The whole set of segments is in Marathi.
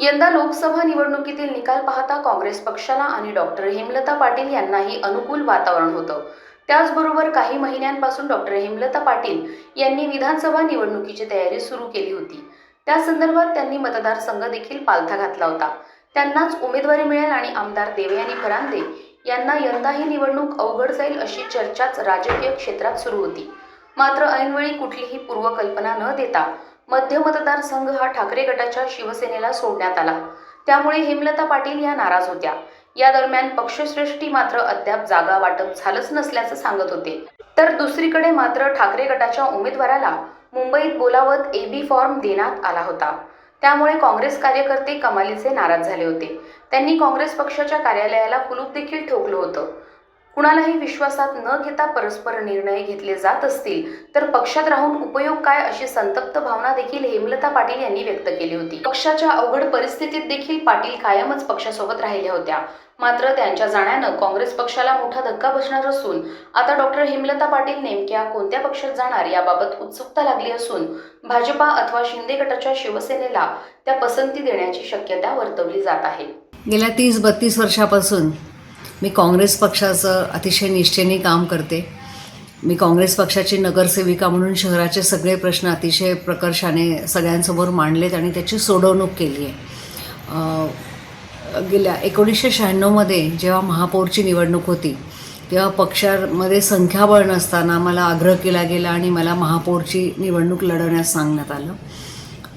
यंदा लोकसभा निवडणुकीतील निकाल पाहता काँग्रेस पक्षाला आणि डॉक्टर हेमलता पाटील यांनाही अनुकूल वातावरण होतं. त्याचबरोबर काही महिन्यांपासून डॉक्टर हेमलता पाटील यांनी विधानसभा निवडणुकीची तयारी सुरू केली होती. त्या संदर्भात त्यांनी मतदारसंघ देखील पालथा घातला होता. त्यांनाच उमेदवारी मिळेल आणि आमदार देवयानी फरांदे यांना यंदाही निवडणूक अवघड जाईल अशी चर्चाच राजकीय क्षेत्रात सुरू होती. मात्र ऐनवेळी कुठलीही पूर्वकल्पना न देता मध्य मतदारसंघ हा ठाकरे गटाच्या शिवसेनेला सोडण्यात आला. त्यामुळे हेमलता पाटील या नाराज होत्या. या दरम्यान पक्षश्रेष्ठी मात्र अद्याप जागा वाटप झालंच नसल्याचं सांगत होते. तर दुसरीकडे मात्र ठाकरे गटाच्या उमेदवाराला मुंबईत बोलावत एबी फॉर्म देण्यात आला होता. त्यामुळे काँग्रेस कार्यकर्ते कमालीचे नाराज झाले होते. त्यांनी काँग्रेस पक्षाच्या कार्यालयाला कुलूप देखील ठोकलं होतं. कुणालाही विश्वासात न घेता परस्पर निर्णय घेतले जात असतील तर पक्षात राहून उपयोग काय अशी संतप्त भावना देखील हेमलता पाटील यांनी व्यक्त केली होती. पक्षाच्या अवघड परिस्थितीत देखील पाटील कायमच पक्षासोबत राहिल्या होत्या. मात्र त्यांच्या जाण्यानं काँग्रेस पक्षाला मोठा धक्का बसणार असून आता डॉक्टर हेमलता पाटील नेमक्या कोणत्या पक्षात जाणार याबाबत उत्सुकता लागली असून भाजपा अथवा शिंदे गटाच्या शिवसेनेला त्या पसंती देण्याची शक्यता वर्तवली जात आहे. गेल्या तीस बत्तीस वर्षापासून मी काँग्रेस पक्षाचं अतिशय निष्ठेने काम करते. मी काँग्रेस पक्षाची नगरसेविका म्हणून शहराचे सगळे प्रश्न अतिशय प्रकर्षाने सगळ्यांसमोर मांडलेत आणि त्याची सोडवणूक केली आहे. गेल्या एकोणीसशे शहाण्णवमध्ये जेव्हा महापौरची निवडणूक होती तेव्हा पक्षामध्ये संख्याबळ नसताना मला आग्रह केला गेला आणि मला महापौरची निवडणूक लढवण्यास सांगण्यात आलं.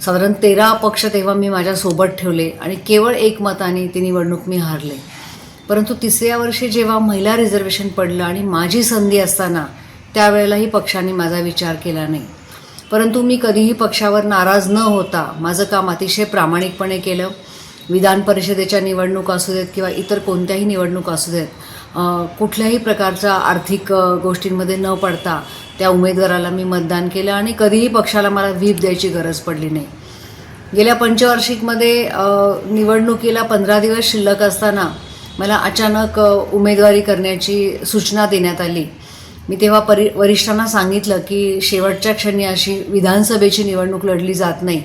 साधारण तेरा पक्ष तेव्हा मी माझ्यासोबत ठेवले आणि केवळ एकमताने ती निवडणूक मी हारले. परंतु तिसऱ्या वर्षी जेव्हा महिला रिझर्वेशन पडलं आणि माझी संधी असताना त्यावेळेलाही पक्षाने माझा विचार केला नाही. परंतु मी कधीही पक्षावर नाराज न होता माझं काम अतिशय प्रामाणिकपणे केलं. विधान परिषदेच्या निवडणूक असू देत किंवा इतर कोणत्याही निवडणूक असू देत कुठल्याही प्रकारच्या आर्थिक गोष्टींमध्ये न पडता त्या उमेदवाराला मी मतदान केलं आणि कधीही पक्षाला मला व्हीप द्यायची गरज पडली नाही. गेल्या पंचवार्षिकमध्ये निवडणुकीला पंधरा दिवस शिल्लक असताना मला अचानक उमेदवारी करण्याची सूचना देण्यात आली. मी तेव्हा परि वरिष्ठांना सांगितलं की शेवटच्या क्षणी अशी विधानसभेची निवडणूक लढली जात नाही.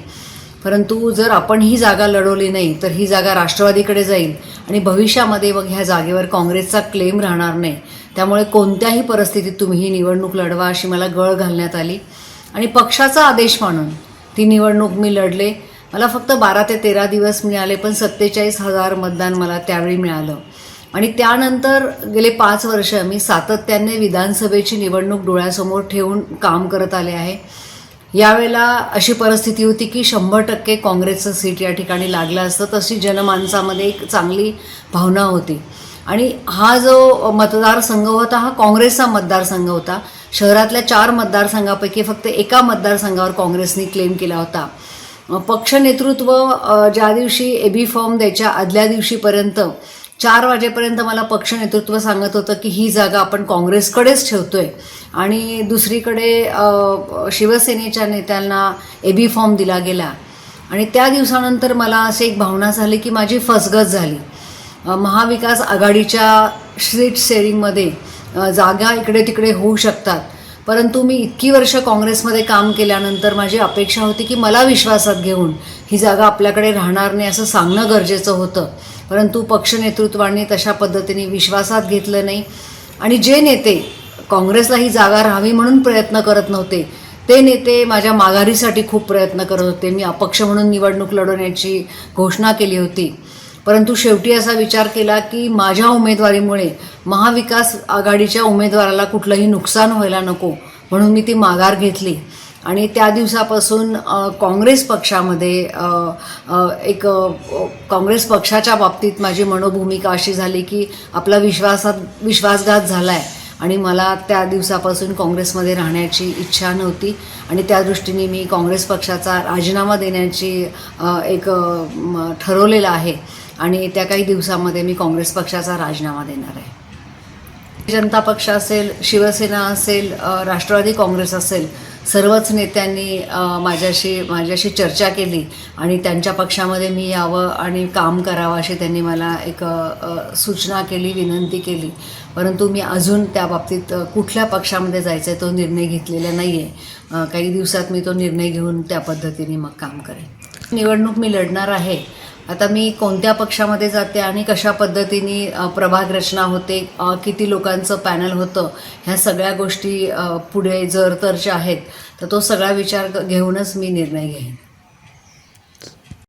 परंतु जर आपण ही जागा लढवली नाही तर ही जागा राष्ट्रवादीकडे जाईल आणि भविष्यामध्ये मग ह्या जागेवर काँग्रेसचा क्लेम राहणार नाही. त्यामुळे कोणत्याही परिस्थितीत तुम्ही ही निवडणूक लढवा अशी मला गळ घालण्यात आली. आणि पक्षाचा आदेश मानून ती निवडणूक मी लढले. मला फक्त बारा ते तेरा दिवस मिळाले पण सत्तेचाळीस हजार मतदान मला त्यावेळी मिळालं. आणि त्यानंतर गेले पाच वर्ष मी सातत्याने विधानसभेची निवडणूक डोळ्यासमोर ठेवून काम करत आले आहे. यावेळेला अशी परिस्थिती होती की शंभर टक्के काँग्रेसचं सीट या ठिकाणी लागलं असतं तशी जनमानसामध्ये एक चांगली भावना होती. आणि हा जो मतदारसंघ होता हा काँग्रेसचा मतदारसंघ होता. शहरातल्या चार मतदारसंघापैकी फक्त एका मतदारसंघावर काँग्रेसने क्लेम केला होता. पक्ष नेतृत्व ज्या दिवशी ए बी फॉर्म द्यायच्या आदल्या दिवशीपर्यंत चार वाजेपर्यंत मला पक्ष नेतृत्व सांगत होतं की ही जागा आपण काँग्रेसकडेच ठेवतोय. आणि दुसरीकडे शिवसेनेच्या नेत्यांना ए बी फॉर्म दिला गेला. आणि त्या दिवसानंतर मला अशी एक भावना झाली की माझी फसगत झाली. महाविकास आघाडीच्या सीट शेअरिंगमध्ये जागा इकडे तिकडे होऊ शकतात. परंतु मी इतकी वर्ष काँग्रेसमध्ये काम केल्यानंतर माझी अपेक्षा होती की मला विश्वासात घेऊन ही जागा आपल्याकडे राहणार नाही असं सांगणं गरजेचं होतं. परंतु पक्ष नेतृत्वाने तशा पद्धतीने विश्वासात घेतलं नाही. आणि जे नेते काँग्रेसला ही जागा राहावी म्हणून प्रयत्न करत नव्हते ते नेते माझ्या माघारीसाठी खूप प्रयत्न करत होते. मी अपक्ष म्हणून निवडणूक लढवण्याची घोषणा केली होती. परंतु शेवटी असा विचार केला की माझ्या उमेदवारीमुळे महाविकास आघाडीच्या उमेदवाराला कुठलंही नुकसान व्हायला नको म्हणून मी ती माघार घेतली. आणि त्या दिवसापासून काँग्रेस पक्षामध्ये एक काँग्रेस पक्षाच्या बाबतीत माझी मनोभूमिका अशी झाली की आपला विश्वासात विश्वासघात झाला आहे आणि मला त्या दिवसापासून काँग्रेसमध्ये राहण्याची इच्छा नव्हती. आणि त्या दृष्टीने मी काँग्रेस पक्षाचा राजीनामा देण्याची एक ठरवलेलं आहे. आणि त्या काही दिवसामध्ये मी काँग्रेस पक्षाचा राजीनामा देणार आहे. जनता पक्ष असेल शिवसेना असेल राष्ट्रवादी काँग्रेस असेल सर्वच नेत्यांनी माझ्याशी माझ्याशी चर्चा केली आणि त्यांच्या पक्षामध्ये मी यावं आणि काम करावं अशी त्यांनी मला एक सूचना केली विनंती केली. परंतु मी अजून त्या बाबतीत कुठल्या पक्षामध्ये जायचं आहे तो निर्णय घेतलेला नाही आहे काही दिवसात मी तो निर्णय घेऊन त्या पद्धतीने मग काम करेन. निवडणूक मी लढणार आहे. आता मी कोणत्या पक्षामध्ये जाते आणि कशा पद्धतीने प्रभाग रचना होते किती लोकांचं पॅनल होतं ह्या सगळ्या गोष्टी पुढे जर तरच्या आहेत तर तो सगळा विचार घेऊनच मी निर्णय घेईन.